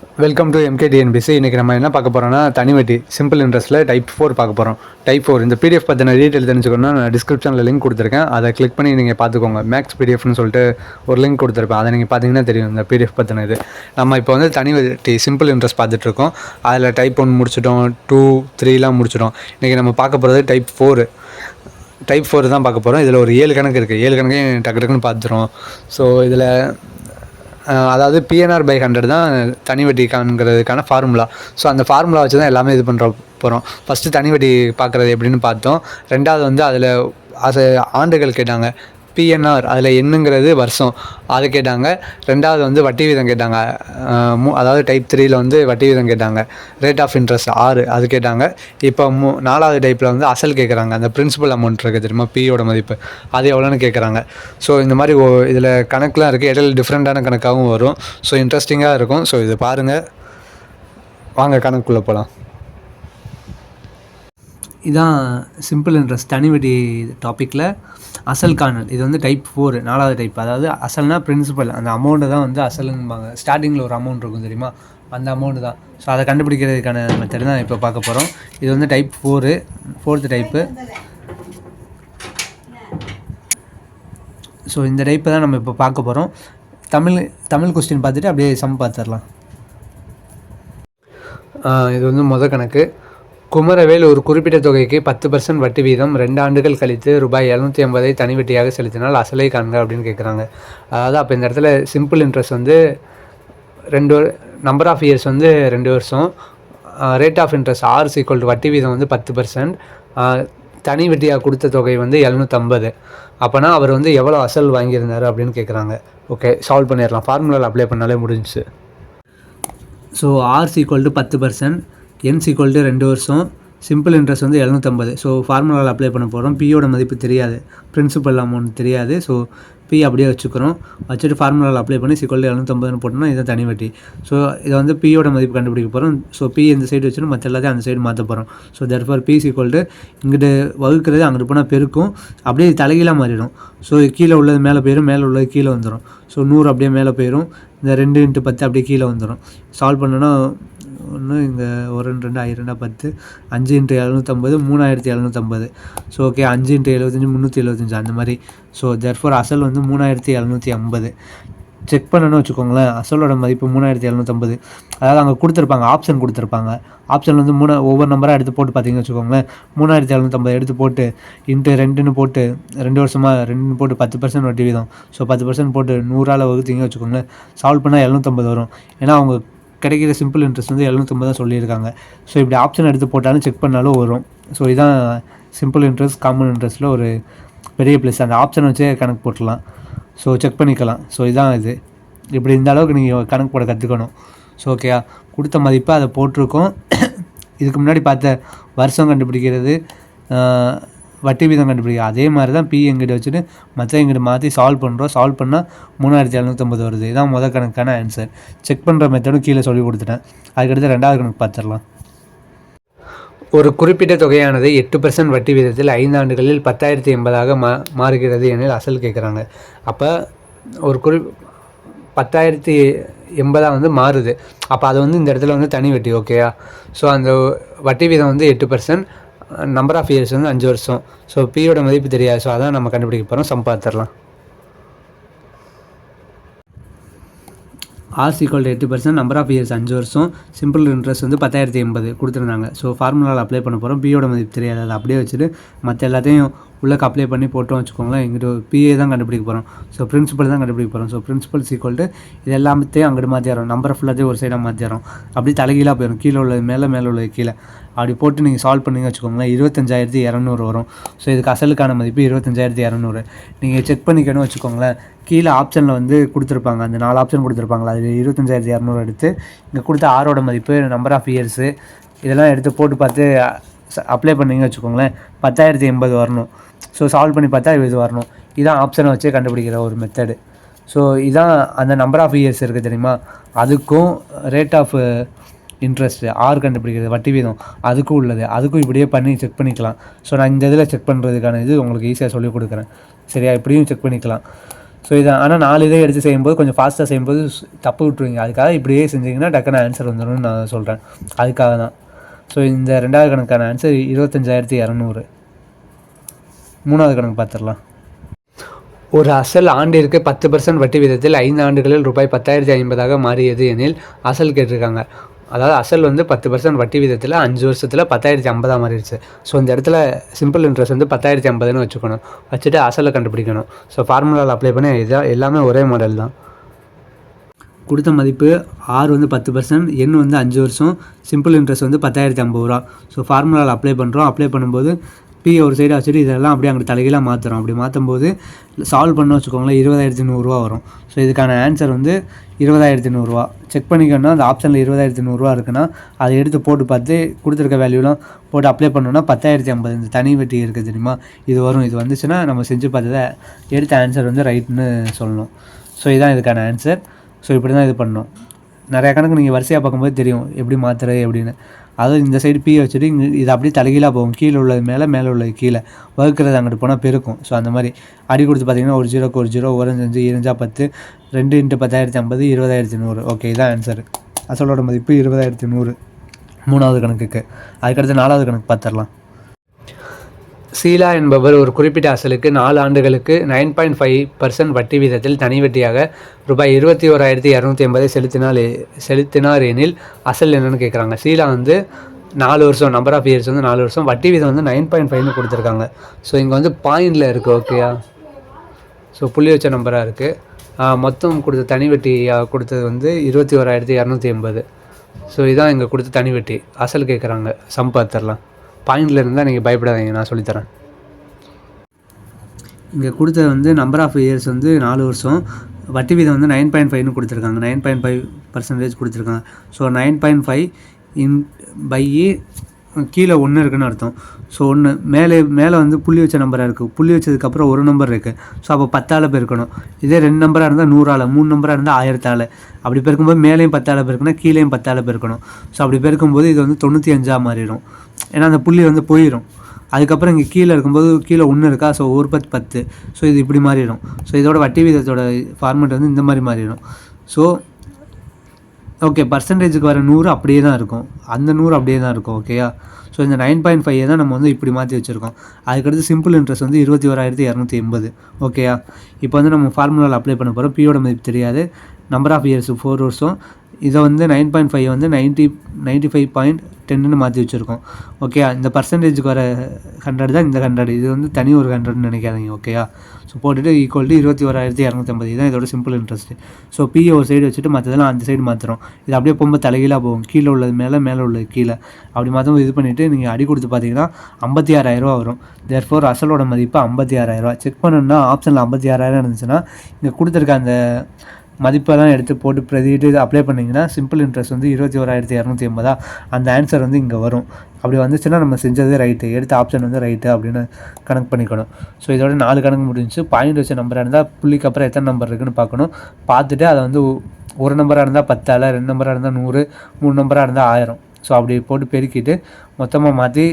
Welcome to எம்கேடிஎன்பிசி இன்றைக்கி நம்ம என்ன பார்க்க போகிறோம்னா தனி வட்டி சிம்பிள் இன்ட்ரெஸ்ட்டில் டைப் ஃபோர் பார்க்க போகிறோம் டைப் ஃபோர் இந்த பிடிஎஃப் பற்றின டீட்டெயில் தெரிஞ்சுக்கணும்னா நான் டிஸ்கிரிப்ஷனில் லிங்க் கொடுத்துருக்கேன். அதை கிளிக் பண்ணி நீங்கள் பார்த்துக்கோங்க. மேக்ஸ் பிடிஎஃப்னு சொல்லிட்டு ஒரு லிங்க் கொடுத்துருப்பேன். அதை நீங்கள் பார்த்தீங்கன்னா தெரியும் இந்த பிடிஎஃப் பற்றின இது. நம்ம இப்போ வந்து தனி வட்டி சிம்பிள் இன்ட்ரெஸ்ட் பார்த்துட்ருக்கோம் அதில் டைப் ஒன் முடிச்சிட்டோம். டூ த்ரீலாம் முடிச்சிட்டோம். இன்றைக்கி நம்ம பார்க்க போகிறது டைப் ஃபோரு டைப் ஃபோர் தான் பார்க்க போகிறோம் இதில் ஒரு ஏழு கணக்கு இருக்குது ஏழு கணக்கையும் டக்கு டக்குன்னு பார்த்துருவோம். ஸோ இதில் அதாவது பிஎன்ஆர் பை ஹண்ட்ரட் தான் தனி வட்டிக்கான்ங்கிறதுக்கான ஃபார்முலா ஸோ அந்த ஃபார்முலா வச்சு தான் எல்லாமே இது பண்ணுற போகிறோம் ஃபஸ்ட்டு தனி வட்டி பார்க்குறது எப்படின்னு பார்த்தோம். ரெண்டாவது வந்து அதில் அது ஆண்டுகள் கேட்டாங்க. பிஎன்ஆர் அதில் என்னங்கிறது வருஷம். அது கேட்டாங்க. ரெண்டாவது வந்து வட்டி வீதம் கேட்டாங்க. மூ அதாவது டைப் த்ரீயில் வந்து வட்டி வீதம் கேட்டாங்க. ரேட் ஆஃப் இன்ட்ரெஸ்ட் ஆறு அது கேட்டாங்க. இப்போ மூ நாலாவது டைப்பில் வந்து அசல் கேட்குறாங்க அந்த பிரின்சிபல் அமௌண்ட் இருக்குது தெரியுமா? பியோட மதிப்பு. அது எவ்வளோன்னு கேட்குறாங்க ஸோ இந்த மாதிரி இதில் கணக்கெலாம் இருக்குது இடையில டிஃப்ரெண்ட்டான கணக்காகவும் வரும். ஸோ இன்ட்ரெஸ்டிங்காக இருக்கும். ஸோ இது பாருங்கள் வாங்க கணக்குள்ளே போகலாம் இதான் சிம்பிள் இன்ட்ரெஸ்ட் தனிவெடி டாப்பிக்கில் அசல் காணல். இது வந்து டைப் ஃபோர் நாலாவது டைப் அதாவது அசல்னால் பிரின்சிபல் அந்த அமௌண்ட்டை தான் வந்து அசலும்பாங்க ஸ்டார்டிங்கில் ஒரு அமௌண்ட் இருக்கும் தெரியுமா? அந்த அமௌண்ட்டு தான். ஸோ அதை கண்டுபிடிக்கிறதுக்கான மெத்தட் தான் இப்போ பார்க்க போகிறோம் இது வந்து type four fourth type so இந்த டைப்பை தான் நம்ம இப்போ பார்க்க போகிறோம் தமிழ் தமிழ் கொஸ்டின் பார்த்துட்டு அப்படியே சம் பார்த்துடலாம். இது வந்து முத கணக்கு. குமரவேல் ஒரு குறிப்பிட்ட தொகைக்கு பத்து பர்சன்ட் வட்டி வீதம் ரெண்டு ஆண்டுகள் கழித்து ரூபாய் எழுநூற்றி ஐம்பதை தனி வட்டியாக செலுத்தினால் அசலை காண்க அப்படின்னு கேட்குறாங்க அதாவது அப்போ இந்த இடத்துல சிம்பிள் இன்ட்ரெஸ்ட் வந்து ரெண்டு நம்பர் ஆஃப் இயர்ஸ் வந்து ரெண்டு வருஷம். Rate of interest R equal to வட்டி வீதம் வந்து பத்து பர்சன்ட் தனி வட்டியாக கொடுத்த தொகை வந்து எழுநூற்றம்பது அப்போனா அவர் வந்து எவ்வளோ அசல் வாங்கியிருந்தார் அப்படின்னு கேட்குறாங்க ஓகே சால்வ் பண்ணிடலாம். ஃபார்முலாவில் அப்ளை பண்ணாலே முடிஞ்சுச்சு. ஸோ ஆர்ஸ் ஈக்குவல் டு பத்து பர்சன்ட் என் ஈக்குவல் ரெண்டு வருஷம். சிம்பிள் இன்ட்ரெஸ்ட் வந்து எழுநூற்றம்பது ஸோ ஃபார்முலாவில் அப்ளை பண்ண போகிறோம் பியோட மதிப்பு தெரியாது. பிரின்சிபல் அமௌண்ட் தெரியாது. ஸோ பி அப்படியே வச்சுக்கிறோம். வச்சுட்டு ஃபார்முலாவில் அப்ளை பண்ணி சிக்கல் எழுநூற்றம்பதுன்னு போட்டோம்னா இதுதான் தனி வட்டி. ஸோ இதை வந்து பியோட மதிப்பு கண்டுபிடிக்க போகிறோம் ஸோ பி இந்த சைடு வச்சுட்டு மற்ற எல்லாத்தையும் அந்த சைடு மாற்ற போகிறோம் ஸோ தர்ஃபார் பி சிக்வல்டு இங்கிட்டு வகுக்கிறது அங்கிட்டு போனால் பெருக்கும். அப்படியே தலைகீழாக மாறிடும். ஸோ கீழே உள்ளது மேலே போயிடும் மேலே உள்ளது கீழே வந்துடும் ஸோ நூறு அப்படியே மேலே போயிடும் இந்த ரெண்டு இன்ட்டு பத்து அப்படியே கீழே வந்துடும் சால்வ் பண்ணோன்னா ஒன்று இங்கே ஒரு ரெண்டு ரெண்டு ஆயிரம் ரெண்டா பத்து அஞ்சு இன்ட்டு எழுநூற்றம்பது மூணாயிரத்தி எழுநூற்றம்பது ஸோ ஓகே அஞ்சு இன்ட்டு எழுபத்தஞ்சி முந்நூற்றி எழுபத்தஞ்சி அந்த மாதிரி. ஸோ தர்ஃபோர் அசல் வந்து மூணாயிரத்தி எழுநூற்றி ஐம்பது. செக் பண்ணணும்னு வச்சுக்கோங்களேன் அசலோட மதிப்பு மூணாயிரத்தி எழுநூற்றம்பது அதாவது அங்கே கொடுத்துருப்பாங்க ஆப்ஷன் கொடுத்துருப்பாங்க. ஆப்ஷன் வந்து மூணு ஒவ்வொரு நம்பராக எடுத்து போட்டு பார்த்தீங்கன்னு வச்சுக்கோங்களேன். மூணாயிரத்தி எழுநூற்றம்பது எடுத்து போட்டு இன்ட்டு ரெண்டுன்னு போட்டு ரெண்டு வருஷமாக ரெண்டுன்னு போட்டு பத்து பர்சன்ட் வட்டி வீதம். ஸோ பத்து பர்சன்ட் போட்டு நூறால் வகுத்தீங்கன்னு வச்சுக்கோங்களேன். சால்வ் பண்ணால் எழுநூற்றம்பது வரும். ஏன்னா அவங்க கிடைக்கிற சிம்பிள் இன்ட்ரெஸ்ட் வந்து எழுநூற்றம்பது தான் சொல்லியிருக்காங்க. ஸோ இப்படி ஆப்ஷன் எடுத்து போட்டாலும் செக் பண்ணாலும் வரும். ஸோ இதுதான் சிம்பிள் இன்ட்ரெஸ்ட் காமன் இன்ட்ரெஸ்ட்டில் ஒரு பெரிய ப்ளஸ் அந்த ஆப்ஷன் வச்சே கணக்கு போட்டலாம் ஸோ செக் பண்ணிக்கலாம். ஸோ இதான் இது. இப்படி இந்த அளவுக்கு நீங்கள் கணக்கு போட கற்றுக்கணும் ஸோ ஓகேயா கொடுத்த மதிப்பை அதை போட்டிருக்கோம். இதுக்கு முன்னாடி பார்த்த வருஷம் கண்டுபிடிக்கிறது வட்டி வீதம் கண்டுபிடிக்கும் அதே மாதிரி தான் பி எங்கிட்ட வச்சுட்டு மற்ற எங்கிட்ட மாற்றி சால்வ் பண்ணுறோம் சால்வ் பண்ணால் மூணாயிரத்தி எழுநூற்றம்பது வருது. இதான் முதல் கணக்கான ஆன்சர் செக் பண்ணுற மெத்தடும் கீழே சொல்லி கொடுத்துட்டேன். அதுக்கடுத்து ரெண்டாவது கணக்கு பார்த்துடலாம். ஒரு குறிப்பிட்ட தொகையானது எட்டு பர்சன்ட் வட்டி வீதத்தில் ஐந்து ஆண்டுகளில் பத்தாயிரத்தி எண்பதாக மா மாறுகிறது எனில் அசல் கேட்குறாங்க அப்போ ஒரு குறி பத்தாயிரத்தி எண்பதாக வந்து மாறுது. அப்போ அது வந்து இந்த இடத்துல வந்து தனி வட்டி ஓகேயா ஸோ அந்த வட்டி வீதம் வந்து எட்டு பர்சன்ட் நம்பர் ஆஃப் இயர்ஸ் வந்து அஞ்சு வருஷம். ஸோ பியோட மதிப்பு தெரியாது. ஸோ அதான் நம்ம கண்டுபிடிக்க போகிறோம் சம்பாதிச்சிடலாம் ஆர் ஈக்குவல் எட்டு பர்சன்ட் நம்பர் ஆஃப் இயர்ஸ் அஞ்சு வருஷம். சிம்பிள் இன்ட்ரெஸ்ட் வந்து பத்தாயிரத்தி எண்பது கொடுத்துருந்தாங்க. ஸோ ஃபார்முலாவில் அப்ளை பண்ண போகிறோம் பியோட மதிப்பு தெரியாது. அதை அப்படியே வச்சுட்டு மற்ற எல்லாத்தையும் உள்ளக்கு அப்ளை பண்ணி போட்டோம் வச்சுக்கோங்களேன். எங்கிட்ட பிஏ தான் கண்டுபிடிக்க போகிறோம் ஸோ பிரின்சிபல் தான் கண்டுபிடிக்க போகிறோம் ஸோ பிரின்சிபல் சீக்வல்ட்டு இது எல்லாத்தையும் அங்கிட்டு மாற்றிடுறோம் நம்பர் ஃபுல்லாத்தையும் ஒரு சைடாக மாற்றிடுறோம் அப்படி தலைகீழாக போயிடும் கீழே உள்ளது மேலே மேலே உள்ளது கீழே. அப்படி போட்டு நீங்கள் சால்வ் பண்ணீங்க வச்சுக்கோங்களேன். இருபத்தஞ்சாயிரத்தி இரநூறு வரும். ஸோ இதுக்கு அசலுக்கான மதிப்பு இருபத்தஞ்சாயிரத்தி இரநூறு. நீங்கள் செக் பண்ணிக்கணும் வச்சுக்கோங்களேன். கீழே ஆப்ஷனில் வந்து கொடுத்துருப்பாங்க. அந்த நாலு ஆப்ஷன் கொடுத்துருப்பாங்களா அதில் இருபத்தஞ்சாயிரத்தி இரநூறு எடுத்து இங்கே கொடுத்த ஆரோட மதிப்பு நம்பர் ஆஃப் இயர்ஸு இதெல்லாம் எடுத்து போட்டு பார்த்து அப்ளை பண்ணீங்க வச்சுக்கோங்களேன் பத்தாயிரத்தி எண்பது வரணும். ஸோ சால்வ் பண்ணி பார்த்தா இது வரணும். இதான் ஆப்ஷனை வச்சே கண்டுபிடிக்கிற ஒரு மெத்தடு ஸோ இதான் அந்த நம்பர் ஆஃப் இயர்ஸ் இருக்குது தெரியுமா? அதுக்கும் ரேட் ஆஃப் இன்ட்ரெஸ்ட் ஆர் கண்டுபிடிக்கிறது வட்டி வீதம் அதுக்கும் உள்ளது. அதுக்கும் இப்படியே பண்ணி செக் பண்ணிக்கலாம். ஸோ நான் இந்த இதில் செக் பண்ணுறதுக்கான இது உங்களுக்கு ஈஸியாக சொல்லிக் கொடுக்குறேன். சரியா? இப்படியும் செக் பண்ணிக்கலாம். ஸோ இதை ஆனால் நாலு இதை எடுத்து செய்யும்போது கொஞ்சம் ஃபாஸ்ட்டாக செய்யும்போது தப்பு விட்ருவீங்க அதுக்காக இப்படியே செஞ்சீங்கன்னா டக்குன்னு ஆன்சர் வந்துடும் நான் சொல்கிறேன் அதுக்காக தான். ஸோ இந்த ரெண்டாவது கணக்கான ஆன்சர் இருபத்தஞ்சாயிரத்தி இரநூறு. மூணாவது கணக்கு பார்த்துடலாம் ஒரு அசல் ஆண்டிற்கு பத்து பர்சன்ட் வட்டி விதத்தில் ஐந்து ஆண்டுகளில் ரூபாய் பத்தாயிரத்தி ஐம்பதாக மாறியது எனில் அசல் கேட்டிருக்காங்க. அதாவது அசல் வந்து பத்து பர்சன்ட் வட்டி விதத்தில் அஞ்சு வருஷத்தில் பத்தாயிரத்தி ஐம்பதாக மாறிடுச்சு ஸோ இந்த இடத்துல சிம்பிள் இன்ட்ரெஸ்ட் வந்து பத்தாயிரத்தி ஐம்பதுன்னு வச்சுக்கணும். வச்சுட்டு அசலை கண்டுபிடிக்கணும். ஸோ ஃபார்முலாவில் அப்ளை பண்ணி இதாக எல்லாமே ஒரே மாடல் தான். கொடுத்த மதிப்பு ஆறு வந்து பத்து பர்சன்ட் எண் வந்து அஞ்சு வருஷம் சிம்பிள் இன்ட்ரெஸ்ட் வந்து பத்தாயிரத்தி ஐம்பது ரூபா. ஸோ ஃபார்முலாவில் அப்ளை பண்ணுறோம் அப்ளை பண்ணும்போது பி ஒரு சைடாக வச்சுட்டு இதெல்லாம் அப்படியே அங்கே தலைகீழாக மாற்றுறோம் அப்படி மாற்றும் போது சால்வ் பண்ண வச்சுக்கோங்களேன் இருபதாயிரத்தி நூறுரூவா வரும். ஸோ இதுக்கான ஆன்சர் வந்து இருபதாயிரத்தி நூறுரூவா செக் பண்ணிக்கணும்னா அந்த ஆப்ஷனில் இருபதாயிரத்தி நூறுரூவா இருக்குன்னா அதை எடுத்து போட்டு பார்த்து கொடுத்துருக்க வேல்யூலாம் போட்டு அப்ளை பண்ணோன்னா பத்தாயிரத்தி ஐம்பது இந்த தனி வெட்டி இருக்குது தெரியுமா? இது வரும். இது வந்துச்சுன்னா நம்ம செஞ்சு பார்த்ததை எடுத்த ஆன்சர் வந்து ரைட்னு சொல்லணும். ஸோ இதுதான் இதுக்கான ஆன்சர் ஸோ இப்படி தான் இது பண்ணணும். நிறையா கணக்கு நீங்கள் வரிசையாக பார்க்கும்போது தெரியும். எப்படி மாற்றுறது எப்படின்னு. அதுவும் இந்த சைடு பீ வச்சுட்டு இங்கே இது அப்படியே தலைகீழாக போகும். கீழே உள்ளது மேலே மேலே உள்ளது கீழே. வகுக்கிறது அங்கிட்டு போனால் பெருக்கும். ஸோ அந்த மாதிரி. அடி கொடுத்து பார்த்தீங்கன்னா ஒரு ஜீரோக்கு ஒரு ஜீரோ ஒரு அஞ்சு இருஞ்சா பத்து ரெண்டு இன்ட்டு பத்தாயிரத்தி ஐம்பது இருபதாயிரத்தி நூறு. ஓகே இதான் ஆன்சர் அசலோட மதிப்பு இருபதாயிரத்தி நூறு. மூணாவது கணக்குக்கு. அதுக்கடுத்து நாலாவது கணக்கு பார்த்துடலாம். சீலா என்பவர் ஒரு குறிப்பிட்ட அசலுக்கு நாலு ஆண்டுகளுக்கு நைன் பாயிண்ட் ஃபைவ் பர்சன்ட் வட்டி வீதத்தில் தனி வட்டியாக ரூபாய் இருபத்தி ஓராயிரத்தி இரநூத்தி எண்பதை செலுத்தினால் செலுத்தினார் எனில் அசல் என்னன்னு கேட்குறாங்க சீலா வந்து நாலு வருஷம் நம்பர் ஆஃப் இயர்ஸ் வந்து நாலு வருஷம் வட்டி வீதம் வந்து நைன் பாயிண்ட் ஃபைவ்னு கொடுத்துருக்காங்க. ஸோ இங்கே வந்து பாயிண்டில் இருக்குது ஓகேயா ஸோ புள்ளி வச்ச நம்பராக இருக்குது மொத்தம் கொடுத்த தனி வட்டியாக கொடுத்தது வந்து இருபத்தி ஓராயிரத்தி இரநூத்தி எண்பது. ஸோ இதான் இங்கே கொடுத்த தனி வட்டி. அசல் கேட்குறாங்க சம் பாயிண்டில் இருந்தால் நீங்கள் பயப்படாதீங்க நான் சொல்லித்தரேன். இங்கே கொடுத்தது வந்து நம்பர் ஆஃப் இயர்ஸ் வந்து நாலு வருஷம். வட்டி வீதம் வந்து நைன் பாயிண்ட் ஃபைவ்னு கொடுத்துருக்காங்க. நைன் பாயிண்ட் ஃபைவ் பர்சன்டேஜ் கொடுத்துருக்காங்க. So nine point five in by கீழே ஒன்று இருக்குன்னு அர்த்தம். ஸோ ஒன்று மேலே மேலே வந்து புள்ளி வச்ச நம்பராக இருக்குது புள்ளி வச்சதுக்கப்புறம் ஒரு நம்பர் இருக்குது ஸோ அப்போ பத்தால் பெருக்கணும். இதே ரெண்டு நம்பராக இருந்தால் நூறால் மூணு நம்பராக இருந்தால் ஆயிரத்தால் அப்படி பெருக்கும்போது மேலேயும் பத்தால் பெருக்கணும் கீழேயும் பத்தால் பெருக்கணும். ஸோ அப்படி பெருக்கும்போது இது வந்து தொண்ணூற்றி அஞ்சாக மாறிடும். ஏன்னா அந்த புள்ளி வந்து போயிடும் அதுக்கப்புறம் இங்கே கீழே இருக்கும்போது கீழே ஒன்று இருக்கா? ஸோ ஒரு பத்து. பத்து ஸோ இது இப்படி மாறிடும். ஸோ இதோட வட்டி வீதத்தோட ஃபார்மெட் வந்து இந்த மாதிரி மாறிடும். ஸோ ஓகே பர்சன்டேஜுக்கு வர நூறு அப்படியே தான் இருக்கும். அந்த நூறு அப்படியே தான் இருக்கும் ஓகேயா ஸோ இந்த நைன் பாயிண்ட் ஃபைவ் தான் நம்ம வந்து இப்படி மாற்றி வச்சுருக்கோம். அதுக்கடுத்து சிம்பிள் இன்ட்ரெஸ்ட் வந்து இருபத்தி ஓராயிரத்தி இரநூத்தி எண்பது ஓகேயா இப்போ வந்து நம்ம ஃபார்முலாவில் அப்ளை பண்ண போகிறோம் பியோட மதிப்பு தெரியாது. நம்பர் ஆஃப் இயர்ஸ் ஃபோர் வருஷம் இதை வந்து நைன் பாயிண்ட் ஃபைவ் வந்து நைன்ட்டி நைன்ட்டி ஃபைவ் பாயிண்ட் டென்னு மாற்றி வச்சுருக்கோம். ஓகே இந்த பர்சன்டேஜுக்கு வர ஹண்ட்ரட் தான் இந்த ஹண்ட்ரட் இது வந்து தனி ஒரு ஹண்ட்ரட்னு நினைக்காதீங்க ஓகேயா ஸோ போட்டுட்டு ஈக்குவல் டு இருபத்தி ஓராயிரத்தி இரநூத்தம்பது. தான் இதோட சிம்பிள் இன்ட்ரெஸ்ட் ஸோ பிஏ ஒரு சைடு வச்சுட்டு மற்றதெல்லாம் அந்த சைடு மாற்றுறோம் இது அப்படியே போகும்போது தலைகீழாக போகும். கீழே உள்ளது மேலே மேலே உள்ளது கீழே. அப்படி மாற்றும் இது பண்ணிவிட்டு நீங்கள் அடி கொடுத்து பார்த்தீங்கன்னா ஐம்பத்தி ஆறாயிரரூவா வரும். தேர்ஃபோர் அசலோட மதிப்பு ஐம்பத்தி ஆறாயிரரூவா செக் பண்ணணும்னா ஆப்ஷனில் ஐம்பத்தி ஆறாயிரம் இருந்துச்சுன்னா இங்கே கொடுத்துருக்க அந்த மதிப்பெல்லாம் எடுத்து போட்டு பிரதிட்டு அப்ளை பண்ணிங்கன்னா சிம்பிள் இன்ட்ரெஸ்ட் வந்து இருபத்தி ஓராயிரத்தி இரநூத்தி எண்பதா? அந்த ஆன்சர் வந்து இங்கே வரும். அப்படி வந்துச்சுன்னா நம்ம செஞ்சது ரைட்டு எடுத்த ஆப்ஷன் வந்து ரைட்டு அப்படின்னு கணக்கு பண்ணிக்கணும். ஸோ இதோட நாலு கணக்கு முடிஞ்சு பாயிண்ட் வச்ச நம்பராக இருந்தால் புள்ளிக்கு அப்புறம் எத்தனை நம்பர் இருக்குன்னு பார்க்கணும். பார்த்துட்டு அதை வந்து ஒரு நம்பராக இருந்தால் பத்தால ரெண்டு நம்பராக இருந்தால் நூறு மூணு நம்பராக இருந்தால் ஆயிரம். ஸோ அப்படி போட்டு பெருக்கிட்டு மொத்தமாக மாற்றி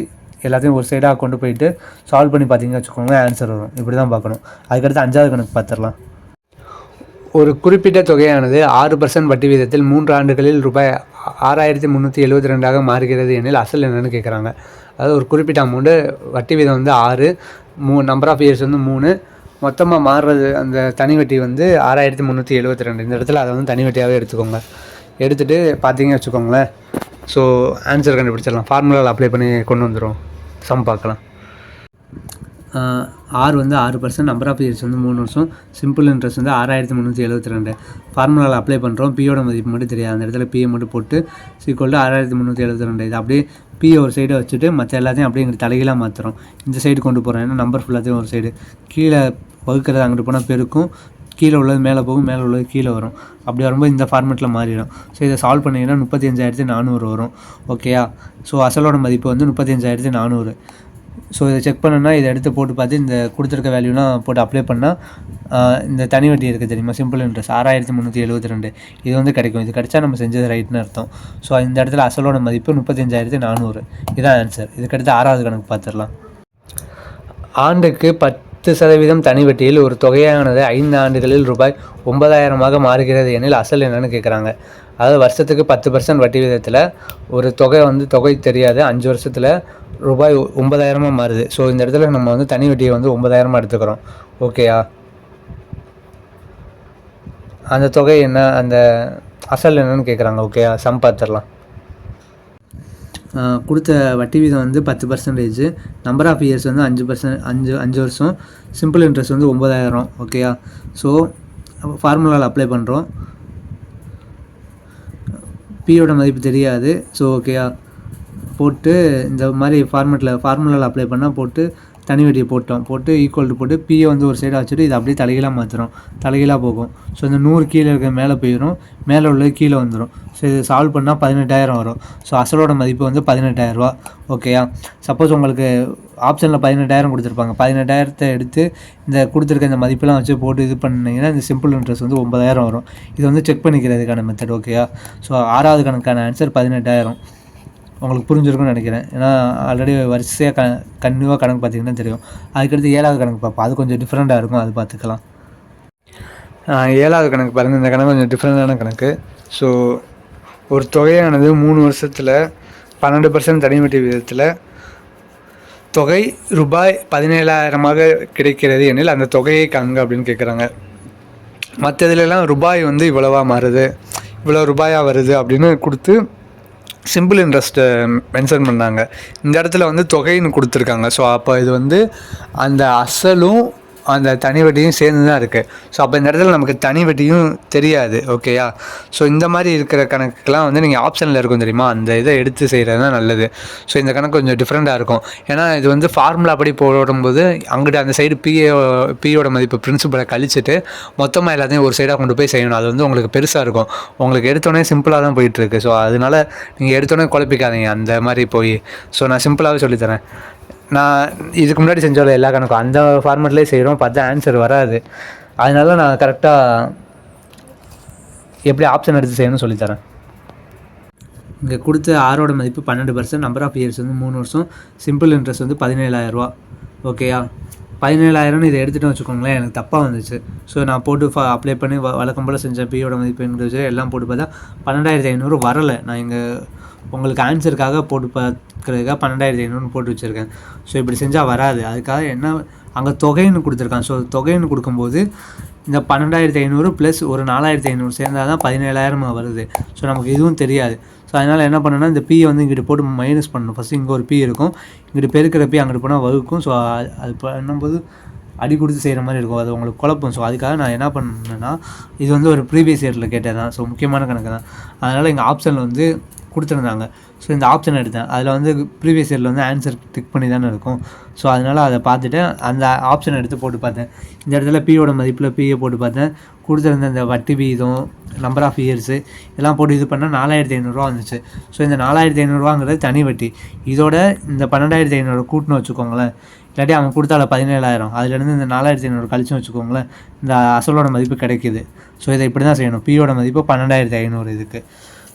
எல்லாத்தையும் ஒரு சைடாக கொண்டு போயிட்டு சால்வ் பண்ணி பார்த்தீங்கன்னு வச்சுக்கோங்களேன் ஆன்சர் வரும். இப்படி தான் பார்க்கணும். அதுக்கடுத்து அஞ்சாவது கணக்கு பார்த்துடலாம். ஒரு குறிப்பிட்ட தொகையானது ஆறு பர்சன்ட் வட்டி வீதத்தில் மூன்று ஆண்டுகளில் ரூபாய் ஆறாயிரத்தி முந்நூற்றி எழுபத்தி ரெண்டாக மாறுகிறது எனில் அசல் என்னன்னு கேட்குறாங்க அதாவது ஒரு குறிப்பிட்ட அமௌண்ட்டு வட்டி வீதம் வந்து ஆறு மூ நம்பர் ஆஃப் இயர்ஸ் வந்து மூணு மொத்தமாக மாறுறது அந்த தனி வட்டி வந்து ஆறாயிரத்தி முந்நூற்றி எழுபத்தி ரெண்டு. இந்த இடத்துல அதை வந்து தனி வட்டியாகவே எடுத்துக்கோங்க. எடுத்துகிட்டு பார்த்தீங்க வச்சுக்கோங்களேன். ஸோ ஆன்சர் கண்டுபிடிச்சிடலாம். ஃபார்முலாவில் அப்ளை பண்ணி கொண்டு வந்துடும் சம் பார்க்கலாம். ஆறு வந்து ஆறு பர்சன்ட் நம்பர் ஆஃப் இயர்ஸ் வந்து மூணு வருஷம். சிம்பிள் இன்ட்ரெஸ்ட் வந்து ஆறாயிரத்தி முந்நூற்றி எழுபத்தி ரெண்டு. ஃபார்முலாவில் அப்ளை பண்ணுறோம் பியோட மதிப்பு மட்டும் தெரியாது. அந்த இடத்துல பிஏ மட்டும் போட்டு சீக்குவல் டு ஆறாயிரத்தி முந்நூற்றி எழுபத்தி ரெண்டு. இது அப்படியே பி ஒரு சைடு வச்சுட்டு மற்ற எல்லாத்தையும் அப்படியே எங்களுக்கு தலைகீழாக மாற்றுறோம் இந்த சைடு கொண்டு போகிறோம் ஏன்னா நம்பர் ஃபுல்லாத்தையும் ஒரு சைடு கீழே வகுக்கிறது அங்கிட்டு போனால் பெருக்கும். கீழே உள்ளது மேலே போகும். மேலே உள்ளது கீழே வரும். அப்படி வரும்போது இந்த ஃபார்மேட்டில் மாறிடும். ஸோ இதை சால்வ் பண்ணிங்கன்னா முப்பத்தஞ்சாயிரத்தி நானூறு வரும். ஓகேயா ஸோ அசலோட மதிப்பு வந்து முப்பத்தஞ்சாயிரத்தி நானூறு. ஸோ இதை செக் பண்ணணும்னா இதை எடுத்து போட்டு பார்த்து இந்த கொடுத்துருக்க வேல்யூலாம் போட்டு அப்ளை பண்ணால் இந்த தனி வட்டி இருக்குது தெரியுமா? சிம்பிள் இன்ட்ரெஸ்ட் ஆறாயிரத்தி முந்நூற்றி எழுபத்தி ரெண்டு. இது வந்து கிடைக்கும். இது கிடைச்சா நம்ம செஞ்சது ரைட்னு அர்த்தம். ஸோ இந்த இடத்துல அசலோட மதிப்பு முப்பத்தஞ்சாயிரத்தி நானூறு. இதான் ஆன்சர் இதுக்கடுத்து ஆறாவது கணக்கு பார்த்துடலாம். ஆண்டுக்கு பத்து பத்து சதவீதம் தனி வட்டியில் ஒரு தொகையானது ஐந்து ஆண்டுகளில் ரூபாய் ஒன்பதாயிரமாக மாறுகிறது எனில் அசல் என்னன்னு கேட்குறாங்க அதாவது வருஷத்துக்கு பத்து பர்சன்ட் வட்டி விதத்தில் ஒரு தொகை வந்து தொகை தெரியாது. அஞ்சு வருஷத்தில் ரூபாய் ஒன்பதாயிரமாக மாறுது. ஸோ இந்த இடத்துல நம்ம வந்து தனி வட்டியை வந்து ஒன்பதாயிரமாக எடுத்துக்கிறோம். ஓகேயா அந்த தொகை என்ன? அந்த அசல் என்னன்னு கேட்குறாங்க ஓகேயா சம் பார்த்துடலாம். கொடுத்த வட்டி வீதம் வந்து பத்து பர்சன்டேஜ் நம்பர் ஆஃப் இயர்ஸ் வந்து அஞ்சு பர்சன்ட் அஞ்சு அஞ்சு வருஷம். சிம்பிள் இன்ட்ரெஸ்ட் வந்து ஒம்பதாயிரம் ஓகேயா ஸோ ஃபார்முலாவில் அப்ளை பண்ணுறோம் பியோட மதிப்பு தெரியாது. ஸோ ஓகேயா போட்டு இந்த மாதிரி ஃபார்மெட்டில் ஃபார்முலாவில் அப்ளை பண்ணால் போட்டு தனி வெட்டியை போட்டோம். போட்டு ஈக்குவல் போட்டு பியை வந்து ஒரு சைடாக வச்சுட்டு இது அப்படியே தலைகீழாக மாற்றுறோம் தலைகீழாக போகும். ஸோ இந்த நூறு கீழே இருக்க மேலே போயிடும் மேலே உள்ளது கீழே வந்துடும் ஸோ இது சால்வ் பண்ணால் பதினெட்டாயிரம் வரும். ஸோ அசலோட மதிப்பு வந்து பதினெட்டாயிரரூவா. ஓகேயா சப்போஸ் உங்களுக்கு ஆப்ஷனில் பதினெட்டாயிரம் கொடுத்துருப்பாங்க. பதினெட்டாயிரத்தை எடுத்து இந்த கொடுத்துருக்க இந்த மதிப்பெல்லாம் வச்சு போட்டு இது பண்ணீங்கன்னா இந்த சிம்பிள் இன்ட்ரெஸ்ட் வந்து ஒன்பதாயிரம் வரும். இது வந்து செக் பண்ணிக்கிறதுக்கான மெத்தட் ஓகேயா ஸோ ஆறாவது கணக்கான ஆன்சர் பதினெட்டாயிரம். உங்களுக்கு புரிஞ்சிருக்கும்னு நினைக்கிறேன். ஏன்னா ஆல்ரெடி வரிசையாக க கன்னியூவாக கணக்கு பார்த்தீங்கன்னா தெரியும். அதுக்கடுத்து ஏழாவது கணக்கு பார்ப்போம். அது கொஞ்சம் டிஃப்ரெண்ட்டாக இருக்கும். அது பார்த்துக்கலாம். ஏழாவது கணக்கு பாருங்கள் இந்த கணக்கு கொஞ்சம் டிஃப்ரெண்டான கணக்கு. ஸோ ஒரு தொகையானது மூணு வருஷத்தில் பன்னெண்டு பர்சன்ட் தனிமட்டி விதத்தில் தொகை ரூபாய் பதினேழாயிரமாக கிடைக்கிறது எனில் அந்த தொகையை காண்க அப்படின்னு கேட்குறாங்க மற்ற இதுலலாம் ரூபாய் வந்து இவ்வளவா மாறுது. இவ்வளோ ரூபாயாக வருது அப்படின்னு கொடுத்து சிம்பிள் இன்ட்ரெஸ்ட்டை மென்ஷன் பண்ணாங்க. இந்த இடத்துல வந்து தொகைன்னு கொடுத்துருக்காங்க. ஸோ அப்போ இது வந்து அந்த அசலும் அந்த தனி வட்டியும் சேர்ந்து தான் இருக்குது ஸோ அப்போ இந்த இடத்துல நமக்கு தனி வட்டியும் தெரியாது ஓகேயா ஸோ இந்த மாதிரி இருக்கிற கணக்குக்கெலாம் வந்து நீங்கள் ஆப்ஷனில் இருக்கும் தெரியுமா? அந்த இதை எடுத்து செய்கிறது தான் நல்லது. ஸோ இந்த கணக்கு கொஞ்சம் டிஃப்ரெண்ட்டாக இருக்கும். ஏன்னா இது வந்து ஃபார்முலா படி போடும்போது அங்கிட்ட அந்த சைடு பிஏ பியோட மதிப்பு பிரின்சிபலை கழிச்சிட்டு மொத்தமாக எல்லாத்தையும் ஒரு சைடாக கொண்டு போய் செய்யணும். அது வந்து உங்களுக்கு பெருசாக இருக்கும். உங்களுக்கு எடுத்தோடனே சிம்பிளாக தான் போயிட்டுருக்கு ஸோ அதனால நீங்கள் எடுத்தோடனே குழப்பிக்காதீங்க. அந்த மாதிரி போய். ஸோ நான் சிம்பிளாகவே சொல்லித்தரேன். நான் இதுக்கு முன்னாடி செஞ்சோம்ல எல்லா கணக்கும். அந்த ஃபார்மேட்லேயே செய்கிறோம் பார்த்தா ஆன்சர் வராது. அதனால நான் கரெக்டாக எப்படி ஆப்ஷன் எடுத்து செய்யணும்னு சொல்லித்தரேன் இங்கே கொடுத்த ஆரோட மதிப்பு பன்னெண்டு பர்சன்ட் நம்பர் ஆஃப் இயர்ஸ் வந்து மூணு வருஷம். சிம்பிள் இன்ட்ரெஸ்ட் வந்து பதினேழாயிரரூவா ஓகேயா பதினேழாயிரம்னு இதை எடுத்துகிட்டு வச்சுக்கோங்களேன் எனக்கு தப்பாக வந்துச்சு. ஸோ நான் போட்டு ஃபா அப்ளை பண்ணி வ வழக்கம் போல் செஞ்ச பியோட மதிப்பு எல்லாம் போட்டு பார்த்தா பன்னெண்டாயிரத்தி ஐநூறு வரலை. நான் இங்கே உங்களுக்கு ஆன்சருக்காக போட்டு பார்க்குறதுக்காக பன்னெண்டாயிரத்தி ஐநூறுனு போட்டு வச்சுருக்கேன். ஸோ இப்படி செஞ்சால் வராது. அதுக்காக என்ன அங்கே தொகைன்னு கொடுத்துருக்கான் ஸோ தொகைன்னு கொடுக்கும்போது இந்த பன்னெண்டாயிரத்தி ஐநூறு ப்ளஸ் ஒரு நாலாயிரத்தி ஐநூறு சேர்ந்தால் தான் பதினேழாயிரம் வருது. ஸோ நமக்கு இதுவும் தெரியாது. ஸோ அதனால் என்ன பண்ணணும்னா இந்த பியை வந்து இங்கிட்டு போட்டு மைனஸ் பண்ணணும். ஃபஸ்ட்டு இங்கே ஒரு பி இருக்கும். இங்கிட்டு பெருக்கிற பி அங்கிட்டு போனால் வகுக்கும். ஸோ அது பண்ணும்போது அடி கொடுத்து செய்கிற மாதிரி இருக்கும். அது உங்களுக்கு குழப்பம். ஸோ அதுக்காக நான் என்ன பண்ணேன்னா இது வந்து ஒரு ப்ரீவியஸ் இயரில் கேட்டது தான் ஸோ முக்கியமான கணக்கு தான் அதனால் எங்கள் ஆப்ஷனில் வந்து கொடுத்துருந்தாங்க. ஸோ இந்த ஆப்ஷன் எடுத்தேன். அதில் வந்து ப்ரீவியஸ் இயரில் வந்து ஆன்சர் டிக் பண்ணி தானே இருக்கும். ஸோ அதனால் அதை பார்த்துட்டு அந்த ஆப்ஷன் எடுத்து போட்டு பார்த்தேன். இந்த இடத்துல பியோட மதிப்பில் பிஏ போட்டு பார்த்தேன். கொடுத்துருந்த இந்த வட்டி வீதம் நம்பர் ஆஃப் இயர்ஸு இதெல்லாம் போட்டு இது பண்ணால் நாலாயிரத்தி ஐநூறுரூவா வந்துச்சு. ஸோ இந்த நாலாயிரத்தி ஐநூறுரூவாங்கிறது தனி வட்டி. இதோட இந்த பன்னெண்டாயிரத்தி ஐநூறு கூட்டணும் வச்சுக்கோங்களேன். இல்லாட்டி அவன் கொடுத்தால பதினேழாயிரம். அதுலேருந்து இந்த நாலாயிரத்தி ஐநூறு கழிச்சு வச்சுக்கோங்களேன். இந்த அசலோட மதிப்பு கிடைக்குது. ஸோ இதை இப்படி தான் செய்யணும் பியோட மதிப்பு பன்னெண்டாயிரத்தி ஐநூறு இதுக்கு.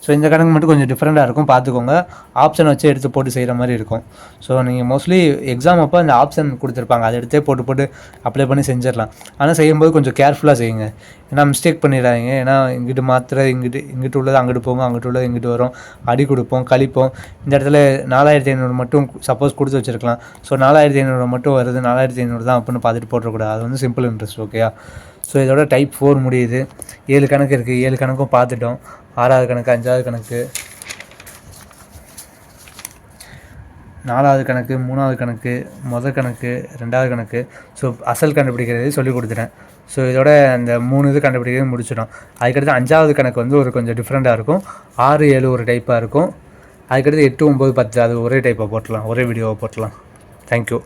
ஸோ இந்த கணக்கு மட்டும் கொஞ்சம் டிஃப்ரெண்ட்டாக இருக்கும். பார்த்துக்கோங்க. ஆப்ஷன் வச்சு எடுத்து போட்டு செய்கிற மாதிரி இருக்கும். ஸோ நீங்கள் மோஸ்ட்லி எக்ஸாம் அப்போ அந்த ஆப்ஷன் கொடுத்துருப்பாங்க. அதை எடுத்தே போட்டு போட்டு அப்ளை பண்ணி செஞ்சிடலாம். ஆனால் செய்யும்போது கொஞ்சம் கேர்ஃபுல்லாக செய்யுங்க. ஏன்னா மிஸ்டேக் பண்ணிடாதீங்க. ஏன்னா இங்கிட்டு மாத்திரை இங்கிட்டு இங்கிட்டு உள்ளது அங்கிட்டு போகும் அங்கிட்டு உள்ளது இங்கிட்டு வரும். அடி கொடுப்போம் கழிப்போம். இந்த இடத்துல நாலாயிரத்தி ஐநூறு மட்டும் சப்போஸ் கொடுத்து வச்சிருக்கலாம். ஸோ நாலாயிரத்தி ஐநூறு மட்டும் வருது. நாலாயிரத்தி ஐநூறு தான் அப்படின்னு பார்த்துட்டு போட்டுறக்கூடாது. அது வந்து சிம்பிள் இன்ட்ரெஸ்ட் ஓகேயா ஸோ இதோட டைப் ஃபோர் முடியுது. ஏழு கணக்கு இருக்குது ஏழு கணக்கும் பார்த்துட்டோம். ஆறாவது கணக்கு அஞ்சாவது கணக்கு நாலாவது கணக்கு மூணாவது கணக்கு முதல் கணக்கு ரெண்டாவது கணக்கு. ஸோ அசல் கண்டுபிடிக்கிறது சொல்லி கொடுத்துட்டேன். ஸோ இதோட அந்த மூணு இது கண்டுபிடிக்கிறது முடிச்சிடும் அதுக்கடுத்து அஞ்சாவது கணக்கு வந்து ஒரு கொஞ்சம் டிஃப்ரெண்ட்டாக இருக்கும். ஆறு ஏழு ஒரு டைப்பாக இருக்கும். அதுக்கடுத்து எட்டு ஒம்பது பத்து அது ஒரே டைப்பாக போட்டலாம் ஒரே வீடியோவை போட்டலாம் தேங்க்யூ